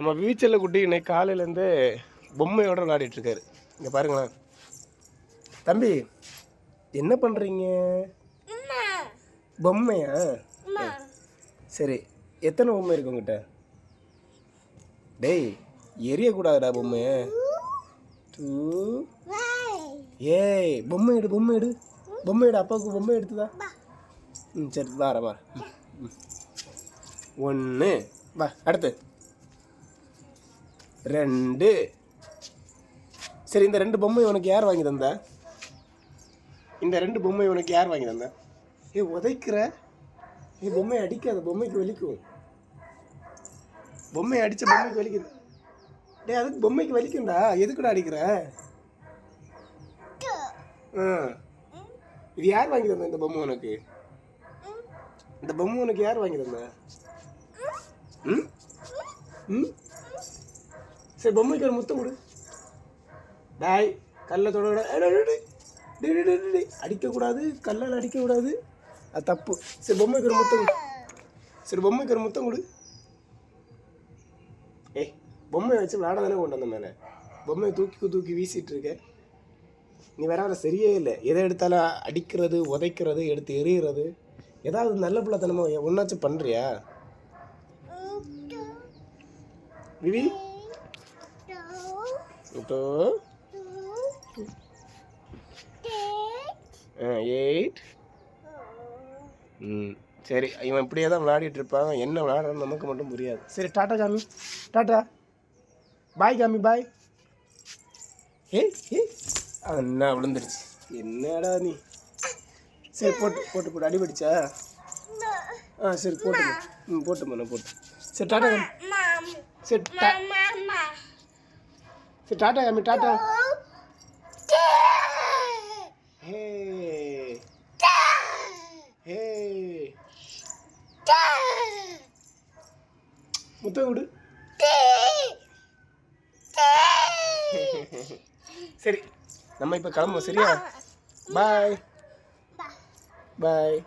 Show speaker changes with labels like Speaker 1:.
Speaker 1: நம்ம வீச்சல்ல குட்டி இன்னைக்கு காலையிலேருந்து பொம்மையோட விளையாடிட்டு இருக்காரு. இங்கே பாருங்களேன். தம்பி என்ன பண்ணுறீங்க பொம்மையா? சரி எத்தனை பொம்மை இருக்கு உங்ககிட்ட? டேய் எரியக்கூடாதுடா பொம்மை டூ ஏய். பொம்மை எடு பொம்மை எடு. பொம்மை எடு அப்பாவுக்கு பொம்மை எடுத்துதா? ம் சரி வார வார ஒன்று வா அடுத்து. ரெண்டு. சரி இந்த ரெண்டு பொம்மை உனக்கு யார் வாங்கி தந்த? இந்த ரெண்டு பொம்மை உனக்கு யார் வாங்கி தந்த? ஏ உதைக்கிற. ஏ பொம்மை அடிக்காத பொம்மைக்கு வலிக்கும். பொம்மை அடித்த பொம்மைக்கு வலிக்குது. டேய் அதுக்கு பொம்மைக்கு வலிக்கும்டா. எதுக்குடா அடிக்கிற? ஆ. இது யார் வாங்கி தந்தா இந்த பொம்மை உனக்கு? இந்த பொம்மை உனக்கு யார் வாங்கி தந்தா? ம்? ம்? சரி பொம்மைக்கு ஒரு முத்தம் கொடு. டாய் கல்லை தொட. அடிக்கக்கூடாது கல்லால் அடிக்கக்கூடாது. அது தப்பு. சரி பொம்மைக்கு ஒரு முத்தம் கொடு. சரி பொம்மைக்கு ஒரு முத்தம் கொடு. ஏய் பொம்மையை வச்சு விளாட தானே கொண்டு வந்த மேலே? பொம்மையை தூக்கி தூக்கி வீசிட்டு இருக்க. நீ வேற வேற சரியே இல்லை. எதை எடுத்தாலும் அடிக்கிறது உதைக்கிறது எடுத்து எறிகிறது ஏதாவது நல்ல பிள்ளைத்தனமா ஒன்றாச்சும் பண்ணுறியா விவி? டூ எயிட் ம் சரி இவன் இப்படியே தான் விளையாடிட்டு இருப்பான். என்ன விளையாடுறான்னு நமக்கு மட்டும் புரியாது. சரி டாட்டா காமி. டாட்டா பாய் காமி பாய். ஏய் ஏய். என்ன விழுந்துருச்சு. என்னடா நீ? சரி போட்டு போட்டு போட்டு. அடிபடிச்சா ஆ சரி போட்டு ம் போட்டு போட்டு. சரி டாட்டா சரி சரி டாட்டா காமி டாட்டா. ஹே ஹே முத்தம் விடு. சரி நம்ம இப்போ கிளம்புவோம் சரியா? பாய் பாய்